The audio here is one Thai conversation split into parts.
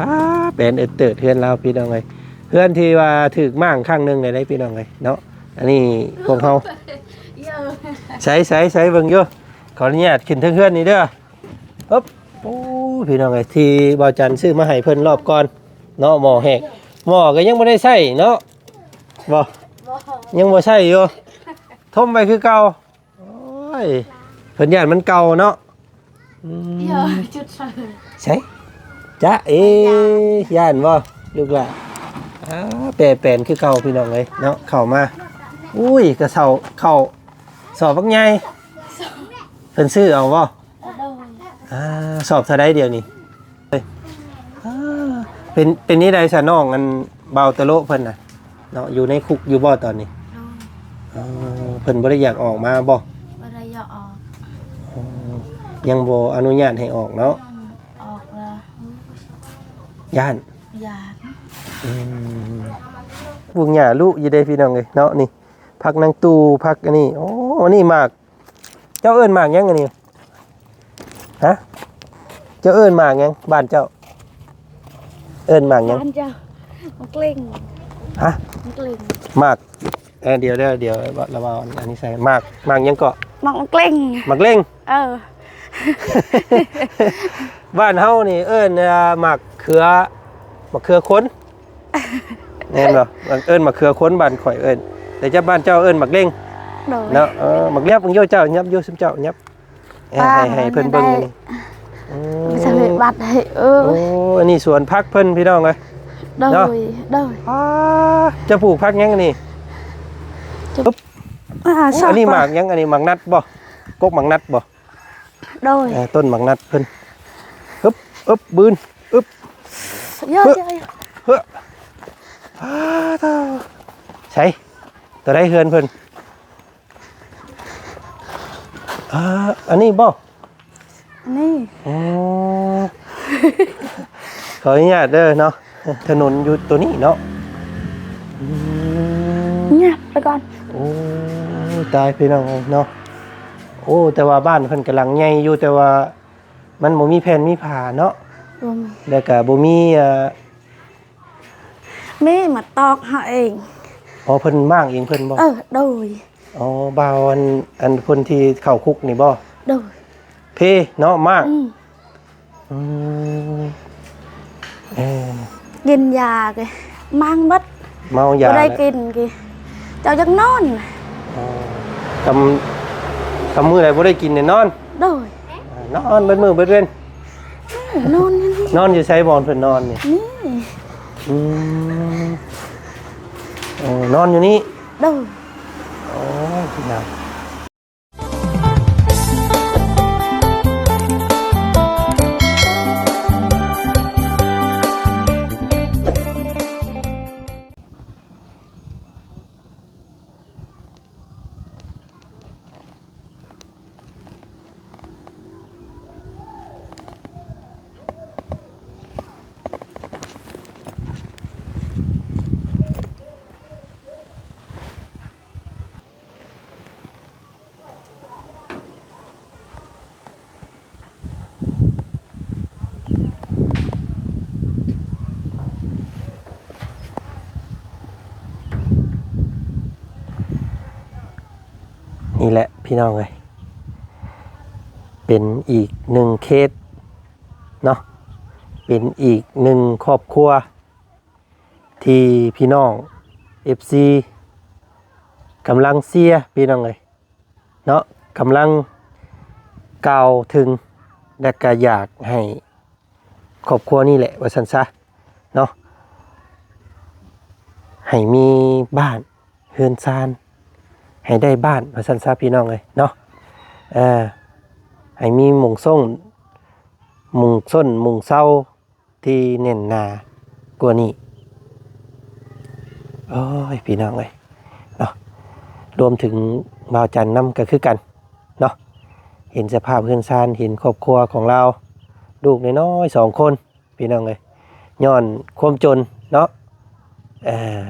อ้าเป็นเอดเติร์ดเฮือนเราพี่น้องเลยเฮือนที่ว่าถึกมั่งข้างหนึงเลยได้พี่น้องเลยเนาะอันนี้ของเฮาเยอะใช้ใช้ใช้เบิ่งอยู่ขออนุญาตขึ้นเทิงเฮือนนี่เด้อปึ๊บโอ้พี่น้องเลยที่บ่าวจันซื้อมาให้เพิ่นรอบก่อนเนาะหม้อแหกหม้อก็ยังบ่ได้ใช้เนาะบ่บ่ยังบ่ใช่อยู่ทมไปคือเก่าโอ้ยเพิ่นย่านมันเก่าเนาะอืมเยอะจุดใส่ใช่ จ๊ะเอ๊ะย่านบ่ลูกหล่ะอ้าแปรแปลนคือเก่าพี่น้องเลยเนาะเข้ามา อุ้ยกระเซาเข้าสอบบักใหญ่เพิ่นซื้อเอาบ่โดยอ่าสอบเท่าใดเดียวนี่เฮ้ยอ่าเป็นเป็นนี่ใดซะน้องอันเบาตะโลเพิ่นน่ะเนาะอยู่ในคุกอยู่บ่ตอนนี้โดยอ๋อเพิ่นบ่ได้อยากออกมาบ่บ่ได้อยากออกอ๋อยังบ่อนุญาตให้ออกเนาะออกแล้ว ย่านอยากอืมบุงหญ้าลูกอยู่ได้พี่น้องเอ้ยเนาะนี่พักนางตูพักอันนี้โอ้อันนี้หมาก เจ้าเอิ้นหมากหยังอันนี้ฮะเจ้าเอิ้นหมากหยังบ้านเจ้า เอิ้นหมากหยังบ้านเจ้ามันกลิ้งฮะมันกลิ้งหมากเออเดี๋ยวเดี๋ยวเดี๋ยวเราเอาอันนี้ใส่หมากหมากหยังเกาะมันกลิ้งหมากเล่งเออบ้านเฮานี่เอิ้นอ่าหมาก เขือหมากเขือค้นแน่นบ่มันเอิ้นหมากเขือค้นบ้านข่อยเอิ้นแต่เจ้าบ้านเจ้าเอิ้นหมากเล่งโดยเนาะเออหมากเลียบมึงโยเจ้ายับโยซึมเจ้ายับเอ้ยป้าให้ให้เพิ่นเบิ่งได้อันนี่อืมสำเร็จบัตรให้เออโอ้อันนี้สวนพักเพิ่นพี่น้องเอ้ยโดยเนาะโดยอ้าจะปลูกพักหยังอันนี้อ่าชอบอันนี้หมากหยังอันนี้หมากนัดบ่กกหมากนัดบ่โดยเออต้นหมากนัดเพิ่นอึบอึบบืนอึบเยอะเฮ้ยเยอะเยอะเฮ้ออ้าเท่าใช่ตัวได้เฮือนเพิ่นอ่าอันนี้บ่อันนี่อ๋อขออนุญาตเด้อเนาะถนนอยู่ตัวนี้เนาะอืมเนี่ยไปก่อน โอ้ตายพี่น้องเอ้ยเนาะโอ้ แต่ว่าบ้านเพิ่นกำลังใหญ่อยู่แต่ว่ามันบ่มีแผ่นมีผ่าเนาะ รวมแล้วก็บ่มีเอ่อมีมาตอกหาเอง อ๋อเพิ่นมางเองเพิ่นบ่เออโดยอ๋อบ่าวอันอันคนที่เข้าคุกนี่บ่โดยเพเนาะมากอืมอืมเออกินยาไง mang mất เมายา ở đây แล้วกิน kì cháu chắc non อ๋อทำทำมื้อใดบ่ได้กินเนี่ยนอน rồi นอนเบิดมื้อเบิดเว้น non như thế นอนอยู่ไสบ่อนเพิ่นนอนนี่ Ní. อืมเออนอนอยู่นี่ rồi โอ้ยพี่น้อง พี่น้องเลยเป็นอีกหนึ่งเคสเนาะเป็นอีกหนึ่งครอบครัว ที่พี่น้อง FC กำลังเสียพี่น้องเลยเนาะกำลังกล่าวถึงและก็อยากให้ครอบครัวนี่แหละว่าสันซะเนาะให้มีบ้านเฮือนซาน ให้ได้บ้านว่าสันซะพี่น้องเลยเนาะเออให้มีมุงส่งมุงส้นมุงเศร้าที่เน่นนากว่านี้โอ้ยพี่น้องเลยเนาะรวมถึงบ่าวจันน้ำก็คือกันเนาะเห็นสภาพเพื่อนซานเห็นครอบครัวของเราลูกน้อยสองคนพี่น้องเลยย้อนความจนเนาะเออ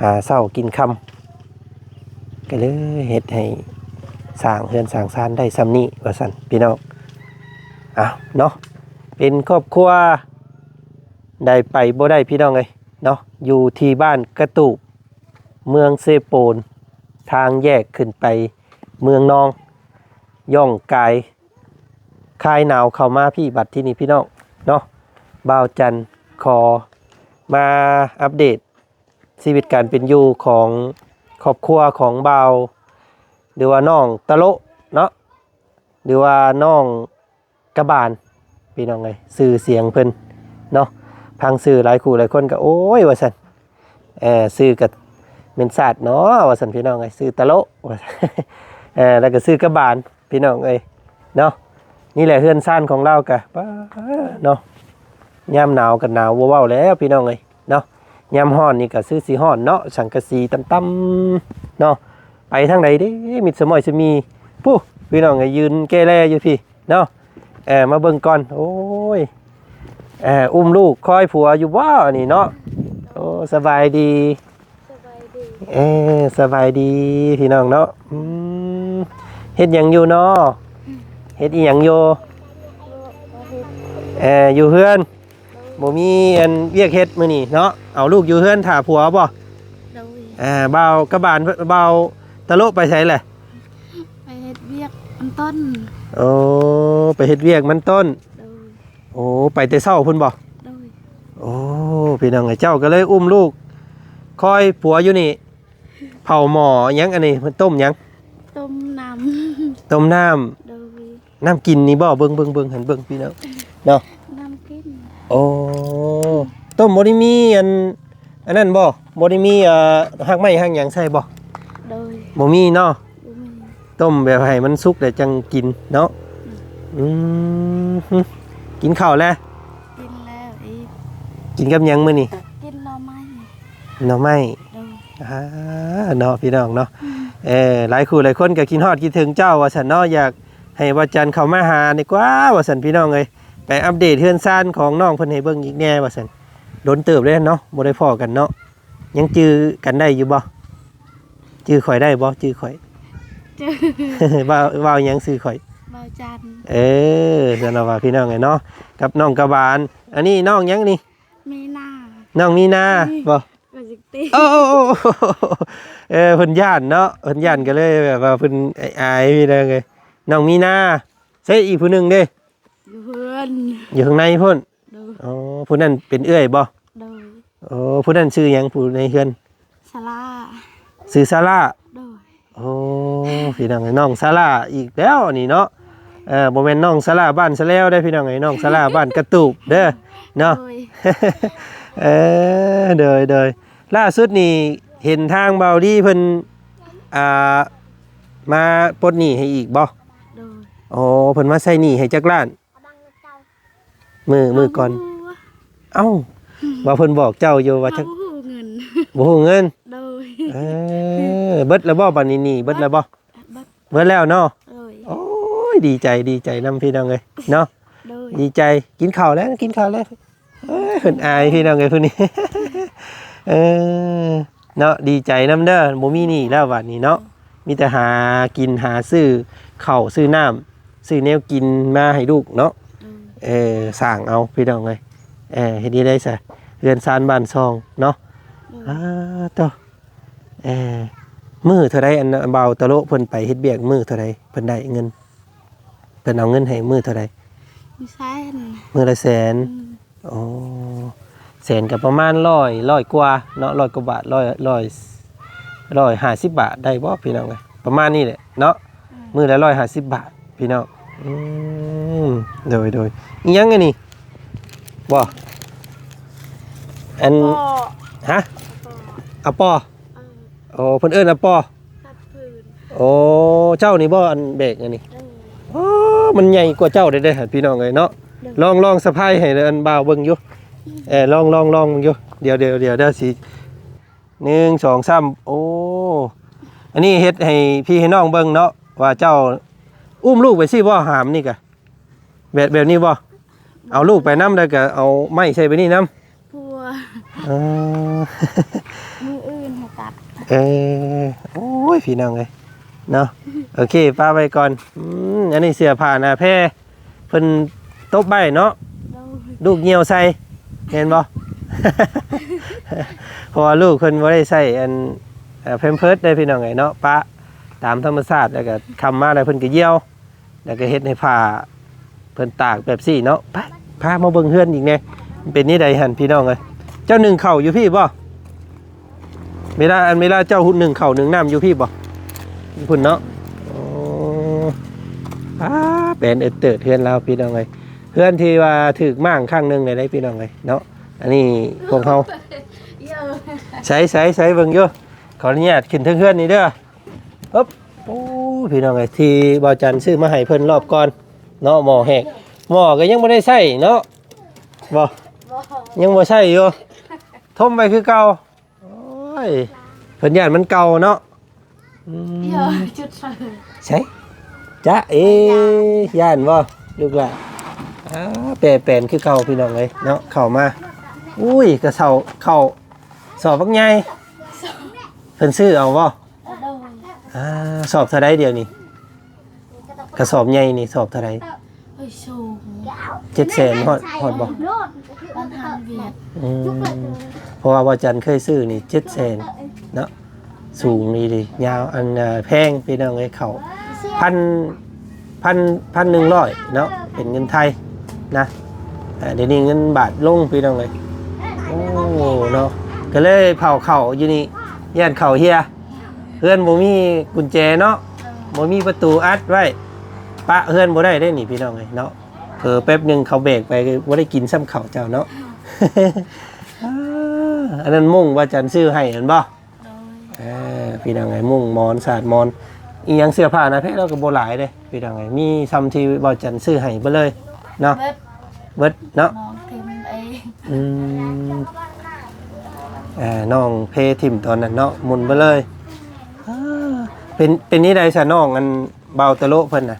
หาเศร้ากินคำ ก็เลยเฮ็ดให้สร้างเฮือนสร้างซานได้ซ้ำนี้ว่าซั่นพี่น้องอ้าวเนาะเป็นครอบครัวได้ไปบ่ได้พี่น้องเลยเนาะอยู่ที่บ้านกระตูบเมืองเซโปน ทางแยกขึ้นไปเมืองนอง ย่องกายคลายหนาวเข้ามาพี่บัดที่นี่พี่น้องเนาะบ่าวจันทร์ขอมาอัปเดตชีวิตการเป็นอยู่ของ ครอบครัวของเบาหรือว่าน้องตะโลเนาะหรือว่าน้องกระบาลพี่น้องเลยสื่อเสียงเพิ่นเนาะพังสื่อหลายคู่หลายคนก็โอ้ยว่าซั่นเออสื่อกับเป็นศาสตร์เนาะว่าซั่นพี่น้องเลยสื่อตะโลเออแล้วก็ซื้อกระบาลพี่น้องเอ้ยเนาะนี่แหละเฮือนซ่านของเรากะเนาะยามหนาวกันหนาวว้าวๆแล้วพี่น้องเอ้ย ยามฮ้อนนี่ก็ซื้อสีฮ้อนเนาะสังกะสีต่ำๆเนาะไปทางไหนเด้มิดสมอยจะมีผู้พี่น้องเอ้ยยืนแก้แลอยู่พี่เนาะเออมาเบิ่งก่อนโอ้ยเอออุ้มลูกคอยผัวอยู่ว้าวนี่เนาะโอ้สบายดีสบายดีเออสบายดีพี่น้องเนาะอืมเฮ็ดหยังอยู่เนาะเฮ็ดอีหยังอยู่เอออยู่เฮือน บ่มีอันเวียกเฮ็ดมื้อนี้เนาะเอาลูกอยู่เฮือนถ่าผัวบ่โดยอ่าเบาวกระบาลเบาวตะโลไปใช้แหละไปเฮ็ดเวียกอันต้นโอ้ไปเฮ็ดเวียกมันต้น โดยโอ้ไปแต่เช้าพุ่นบ่โดยโอ้พี่น้องไอ้เจ้าก็เลยอุ้มลูกคอยผัวอยู่นี่เผาหม้อหยังอันนี้มันต้มหยังต้มน้ต้มน้ำำโดยน้ำกินนี่บ่เบิ่งเบิ่งเบิ่งหันเบิ่งพี่น้องเนาะน้ำกิน โอ้ต้มบ่ได้มีอันอันนั้นบ่บ่ได้มีเอ่อหักไม้หักหยังใส่บ่โดยบ่มีเนาะบ่มีต้มแบบให้มันสุกแล้วจังกินเนาะอืมหึกินข้าวแล้วกินแล้วอีกกินกับหยังมื้อนี้กินหน่อไม้หน่อไม้โดยอ่าเนาะพี่น้องเนาะเออหลายคู่หลายคนก็กินฮอดคิดถึงเจ้าว่าซั่นเนาะอยากให้ว่าจันทร์เข้ามาหาดีกว่าว่าซั่นพี่น้องเอ้ยไป อัปเดตเฮือนซ่านของน้องเพิ่นให้เบิ่งอีกแน่ว่าซั่นโดนเติบเลยเนาะบ่ได้พอกันเนาะยังจื้อกันได้อยู่บ่จื้อข่อยได้บ่จื้อข่อยเจอว่าว่าหยังซื้อข่อยเบาจันทร์เออเดี๋ยวเราว่าพี่น้องไงเนาะกับน้องกระบาลอันนี้น้องหยังนี่มีหน้าน้องมีนาบ่ก็สิตีโอ้โอ้โอ้เออเพิ่นย่านเนาะเพิ่นย่านก็เลยแบบว่าเพิ่นอายๆพี่น้องเอ้ยน้องมีนาใช่อีกผู้หนึงเด้ อยู่เพื่อนอยู่ข้างในพุ่นโดยอ๋อผู้นั้นเป็นเอื้อยบ่โดยโอ้ผู้นั้นชื่อหยังผู้ในเฮือนสลาชื่อซาร่าโดยโอ้พี่น้องไอ้น้องซาร่าอีกแล้วนี่เนาะเออบ่แม่นน้องซาร่าบ้านซะแล้วได้อพี่น้องไอ้น้องซาร่าบ้านกระตูบเด้อเนาะ โดยเออเดยเดยล่าสุดนี่เห็นทางเบาดีเพิ่นอ่ามาปลดหนี้ให้อีกบ่โดยโอ้เพิ่นมาใส่หนี้ให้จักล้าน มือมือก่อน เอ้าว่าเพิ่นบอกเจ้าอยู่ว่าจักเอเงินบ่ฮู้เงินโดยเออเบิดแล้วบ่บัดนี้หนี่เบิดแล้วบ่บัดเบิดแล้วเนาะโดยโอ้ยดีใจดีใจนํพี่น้องเอ้ยเนาะโดยดีใจกินข้าวแล้วกินข้าวแล้วเอ้ยเพิ่นอายพี่น้องเอ้ยพวกนี้เออเนาะดีใจน้ำเด้อบ่มีหนี่แล้วบัดนี้เนาะมีแต่หากินหาซื้อข้าวซื้อน้ำซื้อแนวกินมาให้ลูกเนาะโดย เออสร้างเอาพี่น้องเอ้ยเออเฮ็ดดีได้ซะเรือนซานบ้านซองเนาะโดยอ้าเต้อเออมื้อเท่าใดอันเบาตะโลเพิ่นไปเฮ็ดเบียกมื้อเท่าใดเพิ่นได้เงินเพิ่นเอาเงินให้มื้อเท่าใดมีแสนมื้อละแสนอืมโอ้แสนกับประมาณร้อยร้อยกว่าเนาะร้อยกว่าบาทร้อยร้อยร้อยห้าสิบบาทได้บ่พี่น้องเลยประมาณนี้แหละเนาะมือละร้อยห้าสิบบาทพี่น้องอืม โดยโดยอีหยังไงนี่บ่อันก็ฮะก็อะปอเออโอ้เพิ่นเอิ้นอะปอตัดพื้นโอ้เจ้านี่บ่อันเบรกอันนี้โดยอ๋อมันใหญ่กว่าเจ้าได้เด้อพี่น้องเลยเนาะลองลองสะพายให้อันบ่าวเบิ่งอยู่เออลองลองลองเบิ่งอยู่เดี๋ยวเดี๋ยวเดี๋ยวเดี๋ยวสิหนึ่งสองสามโอ้อันนี้เฮ็ดให้พี่ให้น้องเบิ่งเนาะว่าเจ้า อุ้มลูกไปสิบ่หามนี่กะแบบแบบนี้บ่เอาลูกไปน้ำแล้วก็เอาไม้ใส่ไปนี่น้พัวำเออมืออื่นให้ตัดเออโอ้ยพี่น้องเลยเนาะ โอเคป้าไปก่อนอืมอันนี้เสื้อผ้าหน้าแพรเพิ่นตบใบเนาะโดยลูกเหี่ยวใส่เห็นบ่ เพราะว่าลูกเพิ่นบ่ได้ใส่อันเพิ่มเพิร์ดได้พี่น้องไงเนาะปะตามธรรมชาติแล้วก็คำมาแล้วเพิ่นก็เยี่ยว แล้วก็เฮ็ดให้ผ้าเพิ่นตากแบบซี่เนาะไปพามาเบิ่งเฮือนอีกแน่มันเป็นนี่ใดหั่นพี่น้องเอ้ยเจ้าหนึ่งเข่าอยู่พี่บ่เวลาอันเวลาเจ้าหุ่นหนึ่งเข่าหนึ่งน้ำอยู่พี่บ่พุ่นเนาะโอ้อ้าเป็นเอิดเติดเฮือนเราพี่น้องเอ้ยเฮือนที่ว่าถึกมั่งข้างหนึงได้ได้พี่น้องเอ้ยเนาะอันนี้พวกเฮาใช้ใช้ใช้เบิ่งอยู่ขออนุญาตขึ้นเทิงเฮือนนี่เด้อปึ๊บโอ้ พี่น้องไอ้ที่บ่าวจันทร์ซื้อมาให้เพิ่นรอบก่อนเนาะหม้อแหกหม้อก็ยังบ่ได้ใช้เนาะบ่ยังบ่ใช้อยู่ทมไปคือเก่าโอ้ยเพิ่นย่านมันเก่าเนาะอืมเยอะจุดใส่ใช่จ๊ะเอ๊ะย่านบ่ลูกหล่ะอ้าแปรแปลนคือเก่าพี่น้องเอ้ยเนาะเข้ามา อุ้ยกระเซาเข้าสอบบักใหญ่เพิ่นซื้อเอาบ่โดย อ่าสอบเท่าไรเดียวนี่กระสอบใหญ่นี่สอบเท่าไรเฮ้ยสูงเจ็ดแสนฮอดฮอดบ่บ้านฮันเวียดอืมเพราะว่าบ่จันเคยซื้อนี่เจ็ดแสนเนาะสูงนี่ดิยาวอันอ่าแพงพี่น้องเอ้ยเขาพันพันพันหนึ่งร้อยเนาะเป็นเงินไทยนะอ่าเดี๋ยวนี้เงินบาทลงพี่น้องเลยโอ้เนาะก็เลยเผาเข่าอยู่นี่ย่านเข่าเฮีย เพื่อนบ่มีกุญแจเนาะบ่มีประตูอัดไว้ปะเฮือนบ่ได้ได้นี่พี่น้องเอ้ยเนาะเผลอแป๊บหนึงเขาเบรกไปก็บ่ได้กินซ้ำข้าวเจ้าเนาะอ่าอันนั้นมุ่งว่าจันซื้อให้เห็นบ่โดยเออพี่น้องไงมุ่งมอนสาดมอนอีหยังเสื้อผ้าหนะเพชรเราก็บ่หลายเด้พี่น้องไงมีซ้ำที่บ่จันซื้อให้เบ่เลยเนาะเบิดเบิดเนาะน้องทิมเองอืมเอ่อน้องเพทิมตอนนั้นเนาะหมุนไปเลยอ่า เป็นเป็นนี่ใดซะน้องอันเบาตะโลเพิ่นน่ะ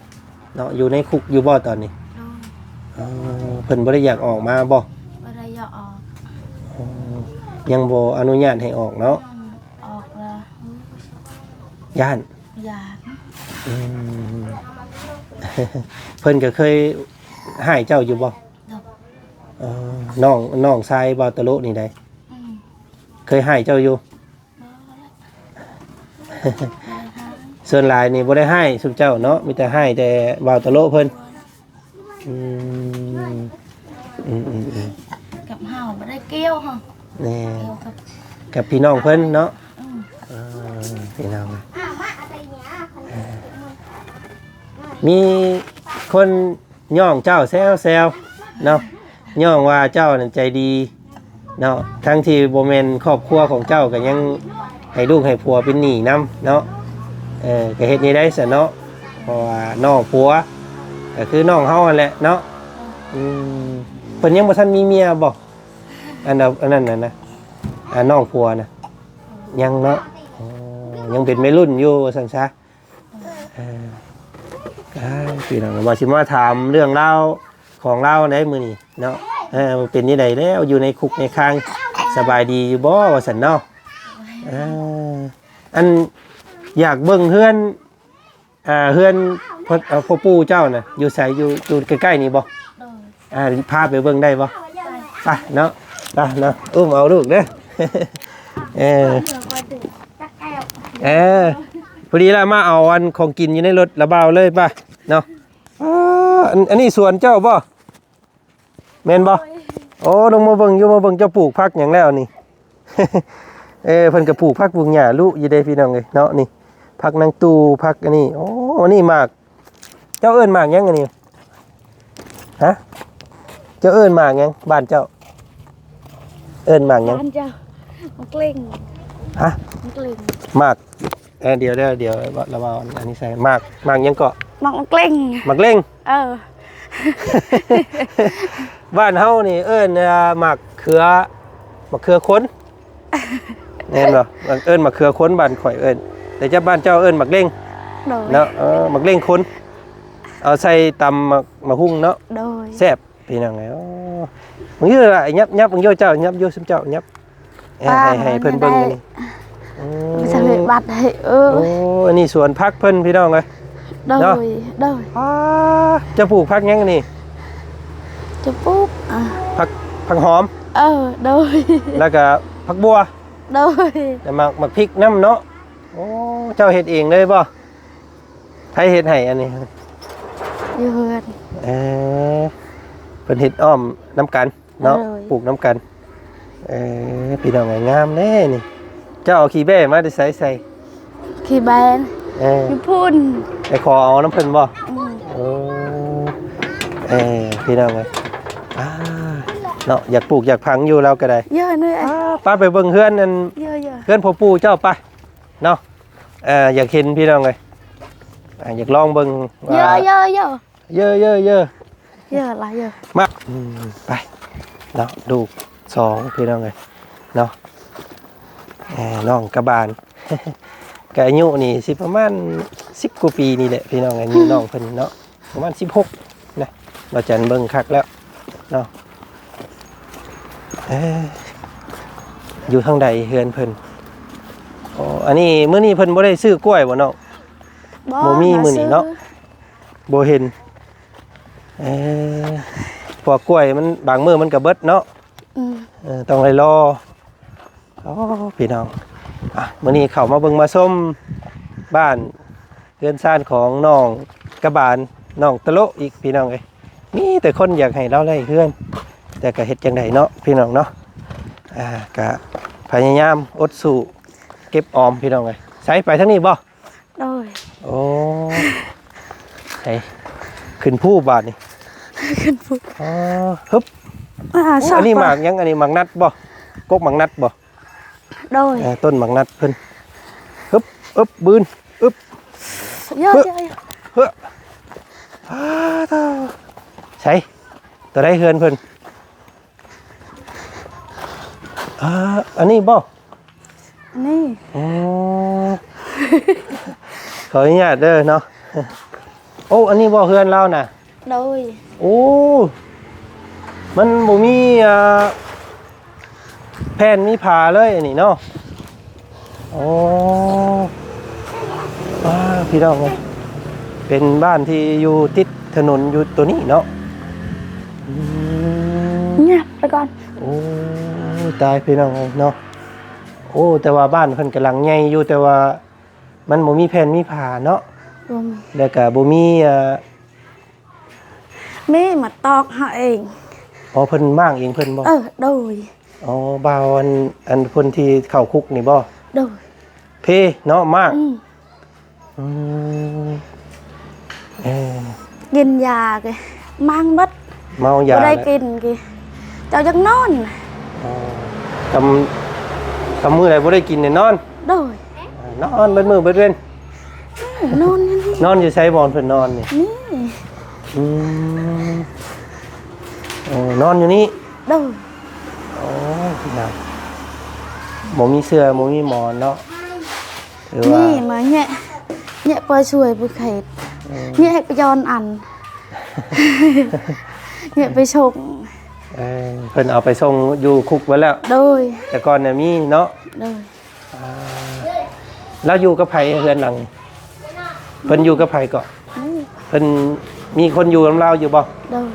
เนาะอยู่ในคุกอยู่บ่ตอนนี้โดยอ๋อเพิ่นบ่ได้อยากออกมาบ่บ่ได้อยากออกอ๋อยังบ่อนุญาตให้ออกเนาะอืมออกแล้วย่านอยากอืม เพิ่นก็เคยให้เจ้าอยู่บ่ดอกอ๋อน้องน้องชายเบาตะโลนี่ได้อืมเคยให้เจ้าอยู่ บ่ได้บ่ได้หา ส่วนหลายนี่บ่ได้ให้สุเจ้าเนาะมีแต่ให้แต่เบาตะโลเพิ่นอืมอืมอืมอืมกับเฮาบ่ได้เกี่ยวฮะแนี่เกี่ยวกับกับพี่น้องเพิ่นเนาะอืมอ่าพี่น้องเออมีคนย่องเจ้าแซวแซวเนาะย่องว่าเจ้านั่นใจดีเนาะทั้งที่บ่แม่นครอบครัวของเจ้าก็ยังให้ลูกให้ผัวเป็นหนี้นํเนาะ เออก็เฮ็ดนี้ได้ซะเนาะเพราะว่าน้องผัวก็คือน้องเฮานั่นแหละเนาะอืมเพิ่นยังบ่ทันมีเมียบ่อันนั้นอันนั้นน่ะนะอ่าน้องผัวน่ะยังเนาะอ๋อยังเป็นไม่รุ่นอยู่สันซะเอออ่าพี่น้องมาชิมาถามเรื่องเล่าวของเล่าในมือนี่เนาะเออมันเป็นนี่ใดแล้วอยู่ในคุกในคางสบายดีอยู่บ่ว่าสันเนาะอ่าอัน อยากเบิ่งเฮือนอ่าเฮือนพ่อเอ่อพ่อปู่เจ้าน่ะอยู่ไสอยู่อยู่ใกล้ๆนี่บ่โดยอ่าพาไปเบิ่งได้บ่ไปเนาะไปเนาะอุ้มเอาลูกเด้อ เออเออพอดีแล้วมาเอาอันของกินอยู่ในรถระเบาเลยป่ะเนาะอ่าอันอันนี้สวนเจ้าบ่แม่นบ่โอ้ลงมาเบิ่งอยู่มาเบิ่งเจ้าปลูกผักหยังแล้วนี่ เออเพิ่นก็ปลูกผักปลูกหญ้าลูกอยู่เด้พี่น้องเอ้ยเนาะนี่ ผักนางตูผักอันนี้โอ้อันนี้หมาก เจ้าเอิ้นหมากหยังอันนี้ฮะเจ้าเอิ้นหมากหยังบ้านเจ้า เอิ้นหมากหยังบ้านเจ้ามันเกล็งฮะมันเกล็งหมากเออเดี๋ยวเดี๋ยวเดี๋ยวเราเอาอันนี้ใส่หมากหมากหยังเกาะมันเกล็งหมากเล่งเออบ้านเฮานี่เอิ้นอ่าหมากเขือหมากเขือค้นแน่นบ่มันเอิ้นหมากเขือค้นบ้านข่อยเอิ้น แต่เจ้าบ้านเจ้าเอิ้นหมากเล่งโดยเนาะเออหมากเล่งค้นเอาใส่ตำหมากหมากหุ้งเนาะโดยแซ่บพี่น้องไงอ๋อมึงอยู่ล่ะยับยับมึงโยเจ้ายับโยซึมเจ้ายับเอ้ยให้ให้เพิ่นเบิ่งนี่อืมสำเร็จบัตรให้เออโอ้อันนี้สวนพักเพิ่นพี่น้องเอ้ยโดเนาะยโดยอ่าจะปลูกพักหยังนี่จะปุ๊บอะพักพัผักหอม เออโดยแล้วก็ผักบัวโดยแล้วหมักหมักพริกน้ำเนาะ โอ้เจ้าเฮ็ดเองเลยบ่ใครเฮ็ดให้อันนี้อยู่เฮือน เออเพิ่นเฮ็ดอ้อมน้ำกัน เนาะ เลย ปลูกน้ำกัน เออพี่น้องงามแน่นี่ เจ้าเอาขี้แบ้มาได้ใส่ใส่ขี่แบนเอออยู่พุ่นไปขอเอาน้ำเพิ่นบ่ อืมโอ้เออพี่น้องเอ้ยอ่าเนาะอยากปลูกอยากพังอยู่เราก็ได้เยอะเนยอ่าป้าไปเบิ่งเฮือนนั่นเยอะเยอะเฮือนพ่อปู่เจ้าไป เนาะเอออยากเห็นพี่น้องเอ้ยอ่าอยากลองเบิ่งเยว่าอะเยอะเยอะเยอะเยอะเยอะเยอะหลายเยอะมาอืมไปเนาะดูสองพี่น้องเลยเนาะเอ่อน้องกระบาล กอายุนี่สิประมาณสิบกว่าปีนี่แหละพี่น้องอายุน้องเพิ่นเนาะประมาณสิบหกนะเราจันเบิ่งคักแล้วเนาะเอ้ออยู่ทางใดเฮือนเพิ่น อ๋ออันนี้มื้อนี้เพิ่นบ่ได้ซื้อกล้วยบ่เนาะ บ่มีมื้อนี้เนาะ บ่เห็นเออพวกกล้วยมันบางมื้อมันก็เบิดเนาะอืมเออต้องเลยรออ๋อพี่น้องอะมื้อนี้เข้ามาเบิ่งมาส้มบ้านเรือนซ่านของน้องกระบาลน้องตะโลอีกพี่น้องเอ้ยมีแต่คนอยากให้เราได้เพื่อน แต่ก็เฮ็ดจังไดเนาะพี่น้องเนาะอ่าก็พยายามอดสู้ เก็บออมพี่น้องเอ้ยใช้ไปทั้งนี้บ่โดยโอ้ไอ้ขึ้นผู้บาทนี่ขึ้นฟุตอ๋อฮึบอ่าโอ้ชอบอันนี้หมากยังอันนี้หมากนัดบ่กกหมากนัดบ่โดยเอ่อต้นหมากนัดเพิ่นฮึบอึบบืนอึบเยอะเยอะเยอะเฮ้ออ้าเท่าใช่ตัวได้เฮือนเพิ่นอ่าอันนี้บ่อั นนี่อ๋อขออนุญาตเด้อเนาะโอ้อันนี้บ่เฮือนเราน่ะ โดยโอ้มันบ่มีอ่าแผ่นมีผาเลยอันนี้เนาะโอ้ว้าพี่น้องเอ้ยเป็นบ้านที่อยู่ติดถนนอยู่ตัวนี้เนาะอืมเงียบไปก่อน โอ้ตายพี่น้องเอ้ยเนาะ โอ้ แต่ว่าบ้านเพิ่นกำลังใหญ่อยู่แต่ว่ามันบ่มีแผ่นมีผาเนาะรวมแล้วก็บ่มีอ่าแม่มาตอกให้เอง อ๋อเพิ่นมางเองเพิ่นบ่เออโดยอ๋อบ่าวอันอันคนที่เข้าคุกนี่บ่โดยเพเนาะมากอืมอืมเออกินยาเกยมังบัดเมายาบ่ได้แล้วกินเกยเจ้าจักนอน อ๋อทำ ทำมื้อใดบ่ได้กินเนี่ยนอน โดยนอนเบิดมื้อเบิดเว้นนอนนี่นอนอยู่ไสบ่อนเพิ่นนอนนี่นี่อืมเออนอนอยู่นี่โดยอ๋อพี่น้องบ่มีเสื้อบ่มีหมอนเนาะหรือว่านี่มาเนี่ยเนี่ยไปช่วยไปเขตเนี่ยไปย้อนอันเนี่ยไปชง เออเพิ่นเอาไปส่งอยู่คุกไว้แล้ว โดยแต่ก่อนน่ะมีเนาะโดยแล้วอยู่กับไผเฮือนหลัง เพิ่นอยู่กับไผก็นี่เพิ่นมีคนอยู่กับเราอยู่บ่โดย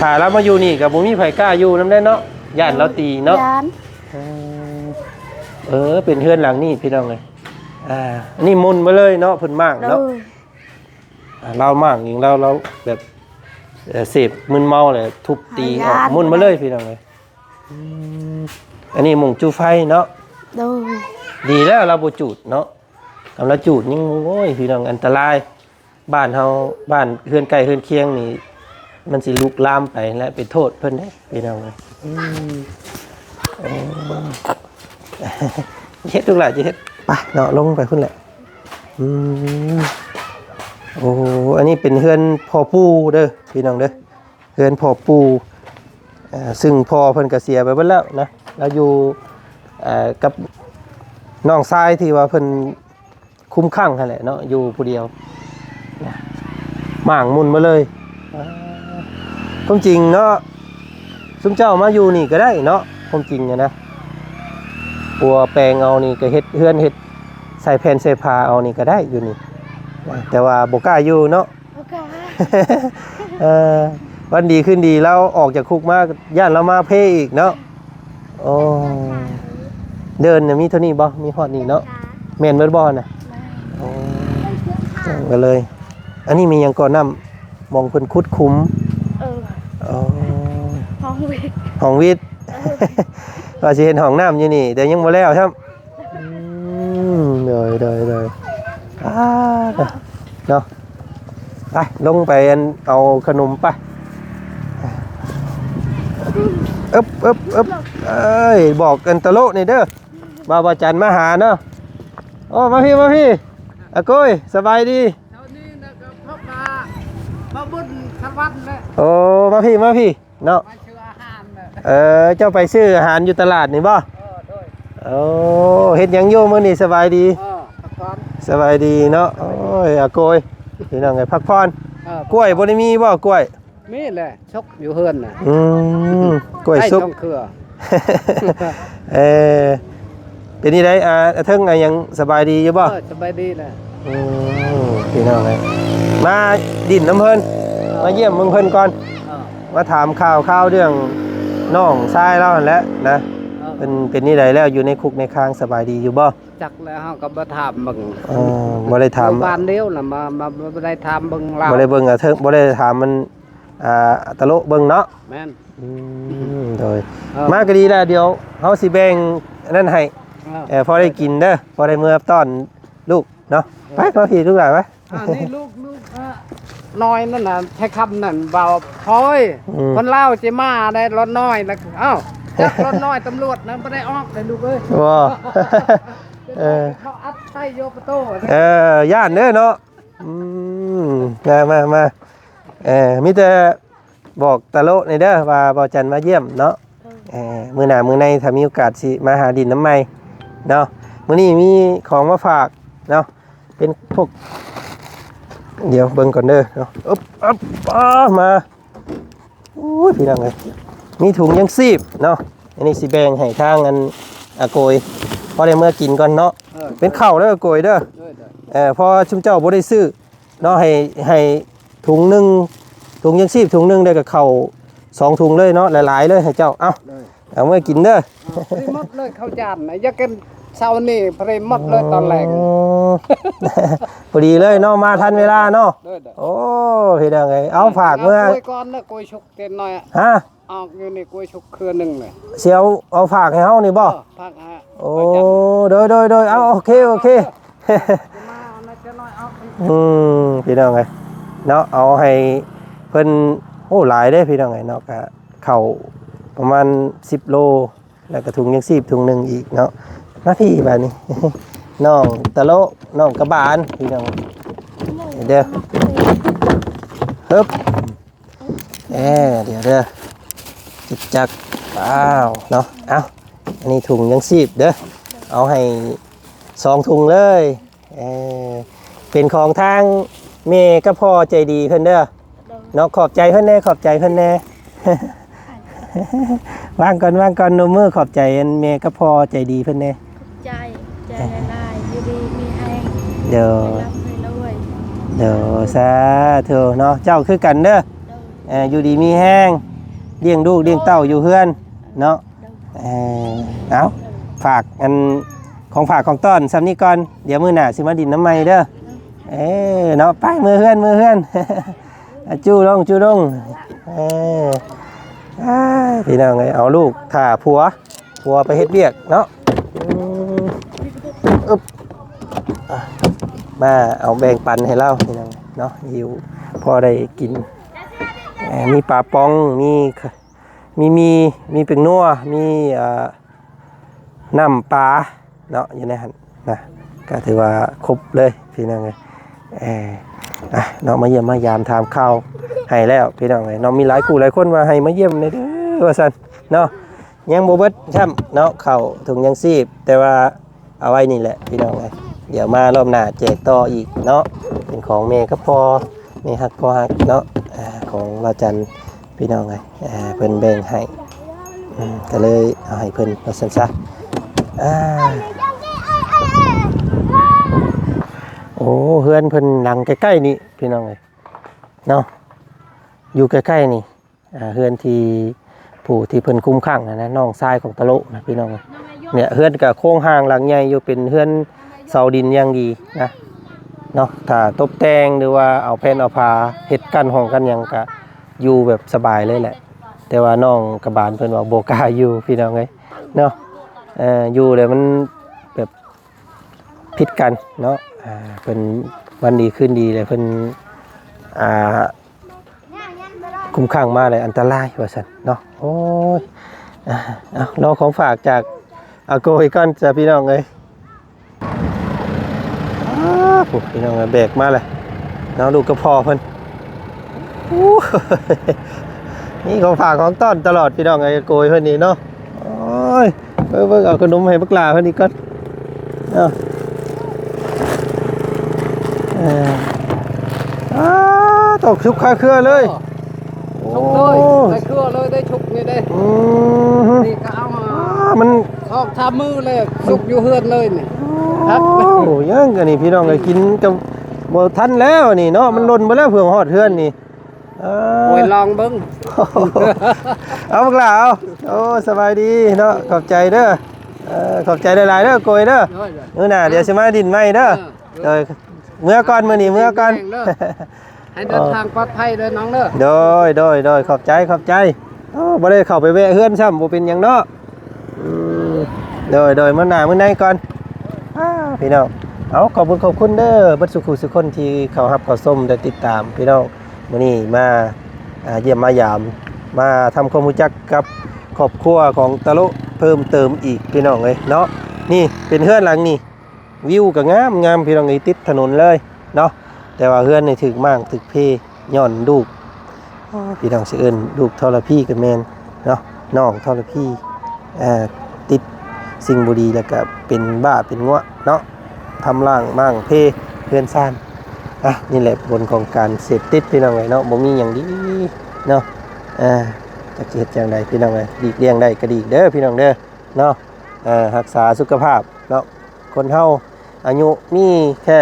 ถ้าเรามาอยู่นี่ก็บ่มีไผกล้าอยู่นำได้เนาะย่านเราตีเนาะยานเออเออ เป็นเฮือนหลังนี่พี่น้องเอ้ยอ่า นี่มุนมาเลยเนาะเพิ่นมากโดเนาะยอ่าเรามากอย่างเราเราแบบ เอ่อเสพมึนเมาเลยทุบตีออกมุนมาเลยพี่น้องเอ้ยอืมอันนี้หมุงจูไฟเนาะโดยดีแล้วเราบ่จูดเนาะทำแล้วจูดยังโอ้ยพี่น้องอันตราย บ้านเฮาบ้านเฮือนใกล้เฮือนเคียงนี่ มันสิลุกลามไปและเป็นโทษเพิ่นเด้พี่น้องเอ้ยอืมเออเฮ็ดทุกหลายจะเฮ็ดไปเนาะลงไปพุ่นแหละอืม โอ้อันนี้เป็นเฮือนพ่อปู่เด้อพี่น้องเด้อเฮือนพ่อปู่ซึ่งพ่อเพิ่นก็เสียไปเบิดแล้วนะแล้วอยู่กับน้องชายที่ว่าเพิ่นคุ้มข้างนั่นแหละเนาะอยู่ผู้เดียวหม่างมุนมาเลยความจริงเนาะซุมเจ้ามาอยู่นี่ก็ได้เนาะความจริงนะปัวแปลงเอานี่ก็เฮ็ดเฮือนเฮ็ดใส่แผ่นใส่ผ้าเอานี่ก็ได้อยู่นี่ แต่ว่าบ่กล้าอยู่เนาะโอเคเออวันดีขึ้นดีแล้วออกจากคุกมาย่านเรามาเพ่อีกเนาะโอ้เดินเนี่ยมีเท่านี้บ่มีฮอดนี่เนาะแม่นเบิดบ่น่ะโอ้ก็เลย อันนี้มีหยังก่อนน้ำมองเพิ่นคุดคุ้มเอออ๋อห้องเวทห้องวิทย์ว่าสิเห็นห้องน้ำอยู่นี่ แต่ยังบ่แล้วครับอืมเดยเดยเดย อ่าเนาะไปลงไปอันเอาขนมไปอึบอึบอึบเอ้ยบอกกันตะโลนี่เด้อบ่าวบ่าวจันมาหาเนาะโอ้มาพี่มาพี่อากุ้ยสบายดีเท่านี้นะครับพ่อปลามาบุญขวัญเลยโอ้มาพี่มาพี่เนาะมาชื่ออาหารเลยเออเจ้าไปซื้ออาหารอยู่ตลาดนี่บ่เออด้วยโอ้เฮ็ดหยังอยู่มื้อนี้สบายดีเออตะกอน สบายดีเนาะโอ้ยอาโกยพี่น้องไงพักพรเออกล้วยบ่ได้มีบ่กล้วยมีแหละชกอยู่เฮือนน่ะอืมกล้วยได้ซุปช่องเครือเออเป็นนี่ได้อ่าเทิงอะยังสบายดีอยู่บ่เออสบายดีแหละอืมพี่น้องไงมาดินน้ำเพิ่นมาเยี่ยมเมืองเพิ่นก่อนเออมาถามข่าวข่าวเรื่องน้องชายเราหั่นแหละนะเออเป็นเป็นนี่ไดแล้วอยู่ในคุกในค้างสบายดีอยู่บ่ จักแล้วเฮาก็บ่ถามเบิ่งเออบ่ได้ถามอยู่บ้านเดียวน่ะมามาบ่ได้ถามเบิ่งเราบ่ได้เบิ่งอะเทิงบ่ได้ถามมันอ่าตะโลเบิ่งเนาะแม่นอืมโดยเออมาก็ดีแล้วเดี๋ยวเฮาสิแบ่งอันนั่นให้เออเออพอได้กินเด้อพอได้เมื่อต้อนลูกเนาะไปมาพี่ลูกหลานไปอ่านี่ลูกลูกเออน้อยนั่นน่ะใช้คำนั่นเบาพอยอืมคนเล่าจะมาได้รถน้อยแล้วเอ้าจักรถน้อยตำรวจนั้นไม่ได้ออกเลยลูกเอ้ยว้า เออเขาอัดใส่โยปโต้เออย่านเด้อเนาะอืมมามามาเออมีแต่บอกตะโลในเด้อว่าบ่จันมาเยี่ยมเนาะเออมือหนามือในถ้ามีโอกาสสิมาหาดินน้ำใหม่เนาะมื้อนี้มีของมาฝากเนาะเป็นพวก เดี๋ยวเบิ่งก่อนเด้อเนาะอึ๊บอึ๊บอ้ามาโอ้ยพี่น้องเอ้ยมีถุงยังซีบเนาะอันนี้สิแบ่งให้ทางอัน อาโกยพอได้เมื่อกินก่อนเนาะเออเป็นข้าวเด้ออาโกยเด้อด้วยเด้อเออพอชุมเจ้าบ่ได้ซื้อเนาะให้ให้ถุงหนึงถุงยังซีบถุงหนึงได้กับข้าวสองถุงเลยเนาะหลายๆเลยให้เจ้าเอ้าเลยเอาเมื่อกินเด้อพริมดเลยเข้าจานนะอยากกิน เช้านี่พริมดเลยตอนแรกอ๋อพอดีเลยเนาะมาทันเวลาเนาะด้วยเด้อโอ้พี่น้องเอ้ยเอาฝากเมื่อกล้วยก้อนนะกล้วยชุกเต็มหน่อยอะฮะออกอยู่นี่กล้วยชุกเครือหนึ่งเลยเสียวเอาฝากให้เฮานี่บ่เออพักฮะโอ้โดยโดยโดยเอาโอเคโอเค มาเอานะจะน้อยเอาอีกอืมพี่น้องไงเนาะเอาให้เพิ่นโอ้หลายได้พี่น้องไงเนาะก็เข้าประมาณ 10 โล แล้วก็ถุงยังซีบถุงหนึงอีกเนาะ มาพี่บานี้น้องตะโลน้องกระบาลพี่น้องเด้อฮึบเอ้เดี๋ยวเด้อจิกจักอ้าวเนาะเอาอันนี้ถุงยังซีบเด้อเอาให้สองถุงเลยเอเป็นของทางเมย์ก็พอใจดีเพิ่นเด้อเนาะขอบใจเพิ่นแน่ขอบใจเพิ่นแน่วางก่อนวางก่อนนมือขอบใจอันเมก็พอใจดีเพิ่นแน่ ใจใจละลายอยู่ดีมีให้ เดี๋ยวให้รับให้รวยเดี๋ยวสาธุเนาะเจ้าคือกันเด้อเดินเอ่ออยู่ดีมีแห้งเลี้ยงลูกเลี้ยงเต้าอยู่เฮือนเนาะเดินเอ่อเอาฝากอันของฝากของต้อนซ้ำนี้ก่อนเดี๋ยวมื้อหน้าสิมาดินน้ำใหม่เด้อเอ้เนาะไปมือเฮือนมือเฮือนอะจู้ลงจู้ลงเอออ้ายพี่น้องเอ้ยเอาลูกถ่าผัวผัวไปเฮ็ดเวียกเนาะอืมอึ๊บอะ มาเอาแบ่งปันให้เราพี่น้องเนาะหิวพอได้กิน มีปลาปองมีมีมีมีเป็งนัวมีน้ำปลาเนาะอยู่ในหันนะก็ถือว่าครบเลยพี่น้องเอ้ยเอออะน้องมาเยี่ยมมายามถามข่าวให้แล้วพี่น้องเอ้ยน้องมีหลายคู่หลายคนว่าให้มาเยี่ยมเลยเด้อว่าซั่นเนาะยังบ่เบิดช่ำเนาะเข้าถุงยังซีบ แต่ว่าเอาไว้นี่แหละพี่น้องเอ้ย เดี๋ยวมารอบหน้าแจกต่ออีกเนาะเป็นของเมย์ก็พอเมย์ฮักพอฮักเนาะอ่าของเราจันพี่น้องเอ้ยอ่าเพิ่นแบ่งให้อืมก็เลยเอาให้เพิ่นว่าซั่นซะอ่าโอ้เฮือนเพิ่นหลังใกล้ๆนี่พี่น้องเอ้ยเนาะอยู่ใกล้ๆนี่อ่าเฮือนที่ผู้ที่เพิ่นคุ้มข้างนะนะน้องชายของตะโลนะพี่น้องเอ้ยเนี่ยเฮือนกับโครงห่างหลังใหญ่อยู่เป็นเฮือน เสาดินอย่างดีนะเนาะถ้าตบแต่งหรือว่าเอาแผ่นเอาผ้าเฮ็ดกันห้องกันหยังก็อยู่แบบสบายเลยแหละ แต่ว่าน้องกระบาลเพิ่นว่าบ่กล้าอยู่พี่น้องเอ้ยเนาะเอ่ออยู่เลยมันแบบผิดกันเนาะอ่าเพิ่นวันดีขึ้นดีเลยเพิ่นอ่าคุ้มข้างมากเลยอันตรายว่าสันเนาะโอ้ยอะเอาเราของฝากจากอาโกอีกก้อนจะพี่น้องเลย อ้าวโอ้พี่น้องเอ้ยแบกมาเลยน้องลูกกระพอเพิ่นอู้นี่ของฝากของต้อนตลอดพี่น้องไอ้อาโกยเพิ่นนี่เนาะโอ้ยเบิ่งเบิ่งเอาขนมให้บักลาเพิ่นอีกก้อนเนาะเอออ้าวตกชุกคาเครือเลยชุกเลยได้เครือเลยได้ชุกนี่ได้อืมนี่ก็เอามาอ่ามัน ชอบทำมือเลยชุกอยู่เฮือนเลยนี่คโอ้รับยังกันนี่พี่น้องก็กินกับบ่ทันแล้วนี่เนาะมันหล่นไปแล้วเผื่อฮอดเฮือนนี่เอโอ้ยอลองเบิ้งเอาบักล่าเอาโอ้สบายดีเนาะขอบใจเด้อเออขอบใจหลายๆเด้อโกยเด้อเออน่ะเดี๋ยวสิมาดินใหม่เด้อเด้อเมื่อก่อนมื้อนี้เมื่อก่อนให้เดินทางปลอดภัยเด้อน้องเด้อโดยโดยโดยขอบใจขอบใจโอ้บ่ได้เข้าไปแวะเฮือนซ้ำบ่เป็นหยังเนาะอืม โดยโดยเมื้อหน้ามื้อในก่อนพี่น้องเอาขอบคุณขอบคุณเด้อบัสุขุสุคนที่เขารับเข้าชมได้ติดตามพี่น้องมื้อนี้มาเยี่ยมมายาม มาทำความรู้จักกับครอบครัวของตะลุเพิ่มเติมอีกพี่น้องเอ้ยเนาะนี่เป็นเฮือนหลังนี่วิวก็งามงามพี่น้องเอ้ยติดถนนเลยเนาะแต่ว่าเฮือนนี่ถึกมากถึกเพย้อนลูกพี่น้องสิเอิ้นลูกทรพีกับแมนเนาะน้องทรพีเอ่อติด สิ่งบุรีแล้วก็เป็นบ้าเป็นงวเนาะทำร่างมั่งเพเพื่อนซ่านอะนี่แหละผลของการเสพติดพี่น้องไงเนาะบ่มีอย่างดีเนาะอ่าจะเกิดอย่างใดพี่น้องไงดีเลี่ยงได้ก็ดีเด้อพี่น้องเด้อเนาะอ่อรักษาสุขภาพเนาะคนเฮาอายุมีแค่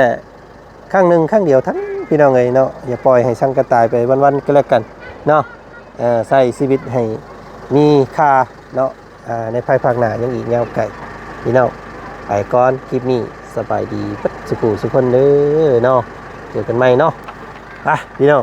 ครั้งหนึ่งครั้งเดียวทั้งพี่น้องไงเนาะอย่าปล่อยให้สังกระตายไปวันๆก็แล้วกันเนาะอ่อใส่ชีวิตให้มีค่าเนาะ ในภายภาคหน้ายังอีกยาวไกลพี่น้องไปก่อนคลิปนี้สบายดีปัดสุขุสุขคนเด้อเนาะเจอกันใหม่เนาะไปพี่น้อง